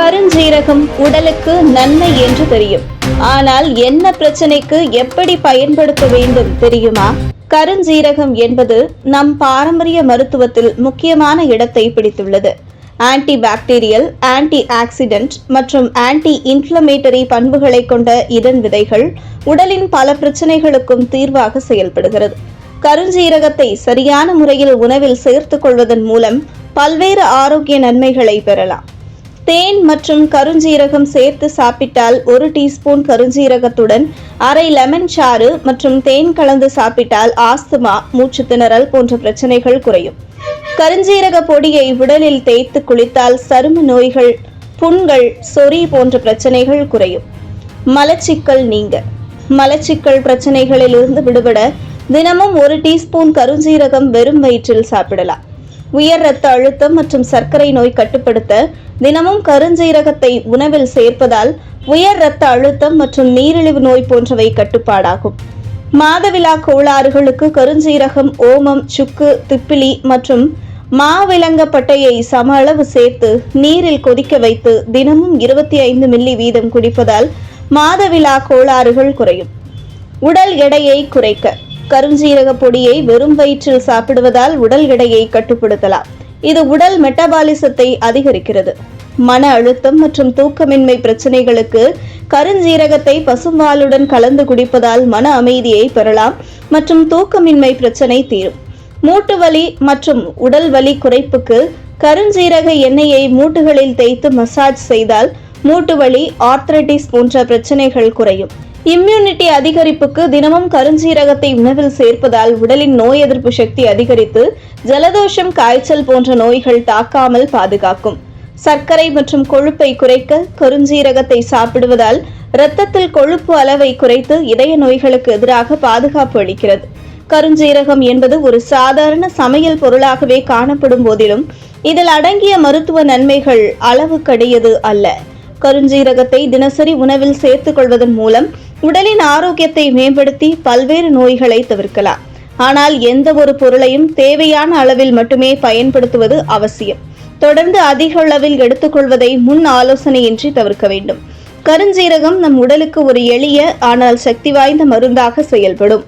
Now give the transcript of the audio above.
கருஞ்சீரகம் உடலுக்கு நன்மை என்று தெரியும். ஆனால் என்ன பிரச்சனைக்கு எப்படி பயன்படுத்த வேண்டும் தெரியுமா? கருஞ்சீரகம் என்பது நம் பாரம்பரிய மருத்துவத்தில் முக்கியமான இடத்தை பிடித்துள்ளது. ஆன்டி பாக்டீரியல் ஆன்டி ஆக்சிடென்ட் மற்றும் ஆன்டி இன்ஃப்ளமேட்டரி பண்புகளை கொண்ட இதன் விதைகள் உடலின் பல பிரச்சனைகளுக்கும் தீர்வாக செயல்படுகிறது. கருஞ்சீரகத்தை சரியான முறையில் உணவில் சேர்த்துக் கொள்வதன் மூலம் பல்வேறு ஆரோக்கிய நன்மைகளை பெறலாம். தேன் மற்றும் கருஞ்சீரகம் சேர்த்து சாப்பிட்டால் ஒரு டீஸ்பூன் கருஞ்சீரகத்துடன் அரை லெமன் சாறு மற்றும் தேன் கலந்து சாப்பிட்டால் ஆஸ்துமா மூச்சு திணறல் போன்ற பிரச்சனைகள் குறையும். கருஞ்சீரக பொடியை உடலில் தேய்த்து குளித்தால் சரும நோய்கள் புண்கள் சொறி போன்ற பிரச்சனைகள் குறையும். மலச்சிக்கல் நீங்க. மலச்சிக்கல் பிரச்சனைகளிலிருந்து விடுபட தினமும் ஒரு டீஸ்பூன் கருஞ்சீரகம் வெறும் வயிற்றில் சாப்பிடலாம். உயர் ரத்த அழுத்தம் மற்றும் சர்க்கரை நோய் கட்டுப்படுத்த தினமும் கருஞ்சீரகத்தை உணவில் சேர்ப்பதால் உயர் ரத்த அழுத்தம் மற்றும் நீரிழிவு நோய் போன்றவை கட்டுப்பாடாகும். மாதவிலா கோளாறுகளுக்கு கருஞ்சீரகம் ஓமம் சுக்கு திப்பிலி மற்றும் மாவிலங்கப்பட்டையை சம அளவு சேர்த்து நீரில் கொதிக்க வைத்து தினமும் இருபத்தி ஐந்து மில்லி வீதம் குடிப்பதால் மாதவிலா கோளாறுகள் குறையும். உடல் எடையை குறைக்க கருஞ்சீரக பொடியை வெறும் வயிற்றில் சாப்பிடுவதால் உடல் எடையை கட்டுப்படுத்தலாம். இது உடல் மெட்டபாலிசத்தை அதிகரிக்கிறது. மன அழுத்தம் மற்றும் தூக்கமின்மை பிரச்சனைகளுக்கு கருஞ்சீரகத்தை பசும்பாலுடன் கலந்து குடிப்பதால் மன அமைதியை பெறலாம் மற்றும் தூக்கமின்மை பிரச்சனை தீரும். மூட்டு வலி மற்றும் உடல் வலி குறைப்புக்கு கருஞ்சீரக எண்ணெயை மூட்டுகளில் தேய்த்து மசாஜ் செய்தால் மூட்டு வலி ஆர்த்ரைட்டிஸ் போன்ற பிரச்சனைகள் குறையும். இம்யூனிட்டி அதிகரிப்புக்கு தினமும் கருஞ்சீரகத்தை உணவில் சேர்ப்பதால் உடலின் நோய் எதிர்ப்பு சக்தி அதிகரித்து ஜலதோஷம் காய்ச்சல் போன்ற நோய்கள் தாக்காமல் பாதுகாக்கும். சர்க்கரை மற்றும் கொழுப்பை குறைக்க கருஞ்சீரகத்தை சாப்பிடுவதால் இரத்தத்தில் கொழுப்பு அளவை குறைத்து இதய நோய்களுக்கு எதிராக பாதுகாப்பு அளிக்கிறது. கருஞ்சீரகம் என்பது ஒரு சாதாரண சமையல் பொருளாகவே காணப்படும் போதிலும் இதில் அடங்கிய மருத்துவ நன்மைகள் அளவுக்கடியது அல்ல. கருஞ்சீரகத்தை தினசரி உணவில் சேர்த்துக் கொள்வதன் மூலம் உடலின் ஆரோக்கியத்தை மேம்படுத்தி பல்வேறு நோய்களை தவிர்க்கலாம். ஆனால் எந்த ஒரு பொருளையும் தேவையான அளவில் மட்டுமே பயன்படுத்துவது அவசியம். தொடர்ந்து அதிக அளவில் எடுத்துக்கொள்வதை முன் ஆலோசனையின்றி தவிர்க்க வேண்டும். கருஞ்சீரகம் நம் உடலுக்கு ஒரு எளிய ஆனால் சக்தி வாய்ந்த மருந்தாக செயல்படும்.